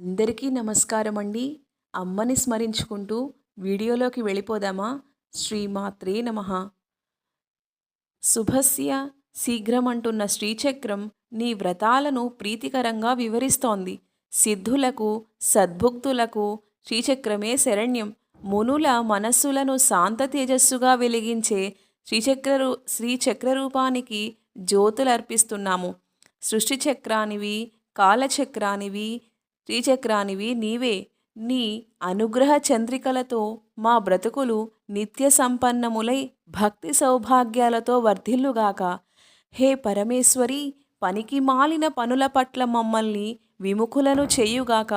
అందరికీ నమస్కారం అండి అమ్మని స్మరించుకుంటూ వీడియోలోకి వెళ్ళిపోదామా? శ్రీమాత్రే నమ. శుభస్య శీఘ్రం అంటున్న శ్రీచక్రం నీ వ్రతాలను ప్రీతికరంగా వివరిస్తోంది. సిద్ధులకు సద్భుక్తులకు శ్రీచక్రమే శరణ్యం. మునుల మనస్సులను శాంత తేజస్సుగా వెలిగించే శ్రీచక్ర శ్రీచక్ర రూపానికి సృష్టిచక్రానివి కాలచక్రానివి శ్రీచక్రానివి నీవే. నీ అనుగ్రహ చంద్రికలతో మా బ్రతుకులు నిత్య సంపన్నములై భక్తి సౌభాగ్యాలతో వర్ధిల్లుగాక. హే పరమేశ్వరి పనికి మాలిన పనుల పట్ల మమ్మల్ని విముఖులను చేయుగాక.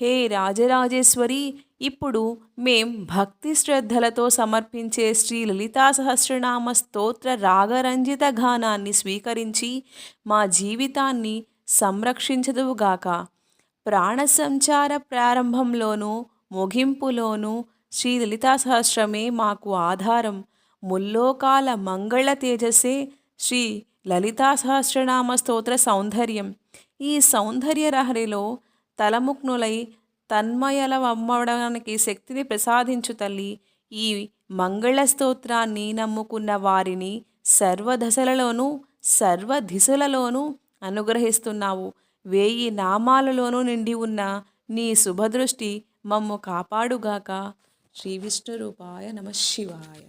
హే రాజరాజేశ్వరి ఇప్పుడు మేం భక్తి శ్రద్ధలతో సమర్పించే శ్రీ లలితా సహస్రనామ స్తోత్ర రాగరంజిత గానాన్ని స్వీకరించి మా జీవితాన్ని సంరక్షించదువుగాక. ప్రాణ సంచార ప్రారంభంలోనూ ముగింపులోనూ శ్రీ లలితా సహస్రమే మాకు ఆధారం. ముల్లోకాల మంగళ తేజసే శ్రీ లలితా సహస్రనామ స్తోత్ర సౌందర్యం. ఈ సౌందర్య రహరిలో తలముక్నులై తన్మయలవమ్మడానికి శక్తిని ప్రసాదించు తల్లి ఈ మంగళ స్తోత్రాన్ని నమ్ముకున్న వారిని సర్వదశలలోనూ సర్వ దిశలలోనూ అనుగ్రహిస్తున్నావు. వేయి నామాలలోనూ నిండి ఉన్న నీ శుభదృష్టి మమ్ము కాపాడుగాక. శ్రీ విష్ణురూపాయ నమ శివాయ.